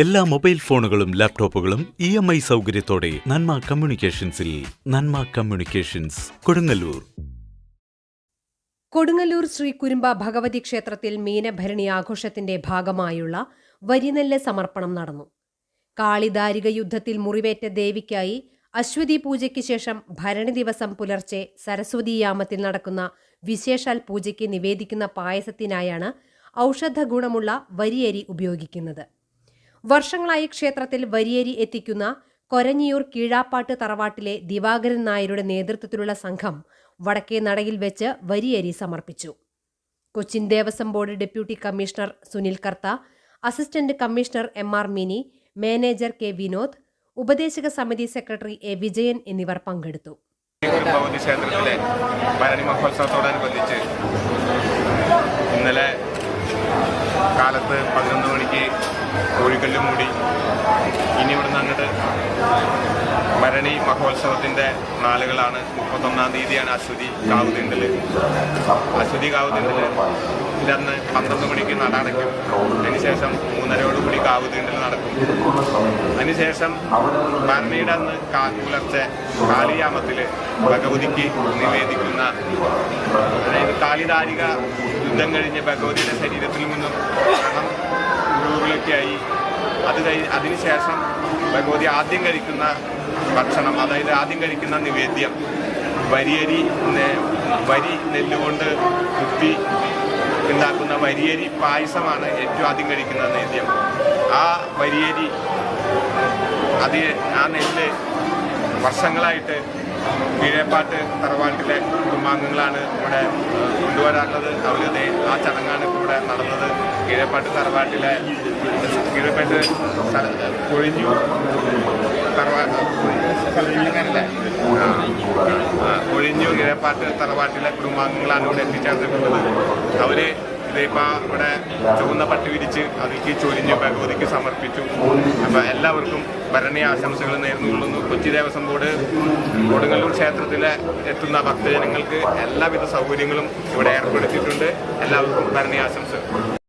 എല്ലാ മൊബൈൽ ഫോണുകളും ലാപ്ടോപ്പുകളും ഇ എം ഐ സൗകര്യത്തോടെ നന്മ കമ്മ്യൂണിക്കേഷൻസിൽ നന്മ കമ്മ്യൂണിക്കേഷൻസ് കൊടുങ്ങല്ലൂർ. കൊടുങ്ങല്ലൂർ ശ്രീ കുരുമ്പ ഭഗവതി ക്ഷേത്രത്തിൽ മീനഭരണി ആഘോഷത്തിന്റെ ഭാഗമായുള്ള വരിനെല്ല് സമർപ്പണം നടന്നു. കാളിദാരിക യുദ്ധത്തിൽ മുറിവേറ്റ ദേവിക്കായി അശ്വതി പൂജയ്ക്ക് ശേഷം ഭരണി ദിവസം പുലർച്ചെ സരസ്വതീയാമത്തിൽ നടക്കുന്ന വിശേഷാൽ പൂജയ്ക്ക് നിവേദിക്കുന്ന പായസത്തിനായാണ് ഔഷധ ഗുണമുള്ള വരിയരി ഉപയോഗിക്കുന്നത്. വർഷങ്ങളായി ക്ഷേത്രത്തിൽ വരിയേരി എത്തിക്കുന്ന കൊരഞ്ഞിയൂർ കീഴാപ്പാട്ട് തറവാട്ടിലെ ദിവാകരൻ നായരുടെ നേതൃത്വത്തിലുള്ള സംഘം വടക്കേ നടയിൽ വെച്ച് വരിയേരി സമർപ്പിച്ചു. Cochin Devaswom board deputy commissioner Sunil Kartha assistant commissioner M R Mini manager K Vinod ഉപദേശക സമിതി സെക്രട്ടറി എ വിജയൻ എന്നിവർ പങ്കെടുത്തു. ക്ഷേത്രത്തിലെ ഭരണി മഹോത്സവത്തോടനുബന്ധിച്ച് ഇന്നലെ കാലത്ത് പതിനൊന്ന് മണിക്ക് കോഴിക്കല്ല് മൂടി. ഇനി ഇവിടുന്ന് അങ്ങോട്ട് മരണി മഹോത്സവത്തിന്റെ നാളുകളാണ്. മുപ്പത്തൊന്നാം തീയതിയാണ് അശ്വതി കാവുതിണ്ടൽ അശ്വതി കാവുതിണ്ടൽ ഇതന്ന് പന്ത്രണ്ട് മണിക്ക് നട അടയ്ക്കും അതിനുശേഷം മൂന്നരയോടുകൂടി കാവുതിണ്ടൽ നടക്കും. അതിനുശേഷം ഭരണിയുടെ അന്ന് കാ- പുലർച്ചെ കാളിയാമത്തിൽ ഭഗവതിക്ക് നിവേദിക്കുന്ന അതായത് കാളിദാരിക യുദ്ധം കഴിഞ്ഞ് ഭഗവതിയുടെ ശരീരത്തിൽ നിന്നും ക്ഷണം ആയി. അത് കഴി അതിനുശേഷം ഭഗവതി ആദ്യം കഴിക്കുന്ന ഭക്ഷണം അതായത് ആദ്യം കഴിക്കുന്ന നിവേദ്യം വരിയരി വരി നെല്ലുകൊണ്ട് കുത്തി ഉണ്ടാക്കുന്ന വരിയരി പായസമാണ് ഏറ്റവും ആദ്യം കഴിക്കുന്ന നേദ്യം ആ വരിയരി അത് ആ നെല്ല് വർഷങ്ങളായിട്ട് കീഴേപ്പാട്ട് തറവാട്ടിലെ കുടുംബാംഗങ്ങളാണ് ഇവിടെ കൊണ്ടുവരാറുള്ളത് അവർ ആ ചടങ്ങാണ് ഇവിടെ നടന്നത്. കീഴേപ്പാട്ട് തറവാട്ടിലെ കീഴേപ്പാട്ട് കൊഴിഞ്ഞു. തറവാട്ട് അങ്ങനല്ലേ? ആ. ആ, കൊഴിഞ്ഞു കീഴേപ്പാട്ട് തറവാട്ടിലെ കുടുംബാംഗങ്ങളാണ് ഇവിടെ എത്തിച്ചേർന്നിട്ടുള്ളത്. അവർ ഇതിപ്പോ ഇവിടെ ചുവന്ന പട്ടി വിരിച്ച് അതിലേക്ക് ചൊരിഞ്ഞ് ഭഗവതിക്ക് സമർപ്പിച്ചു. അപ്പൊ എല്ലാവർക്കും ഭരണി ആശംസകൾ നേർന്നുകൊള്ളുന്നു കൊച്ചി ദേവസ്വം ബോർഡ് കൊടുങ്ങല്ലൂർ ക്ഷേത്രത്തിലെ എത്തുന്ന ഭക്തജനങ്ങൾക്ക് എല്ലാവിധ സൗകര്യങ്ങളും ഇവിടെ ഏർപ്പെടുത്തിയിട്ടുണ്ട്. എല്ലാവർക്കും ഭരണി ആശംസകൾ.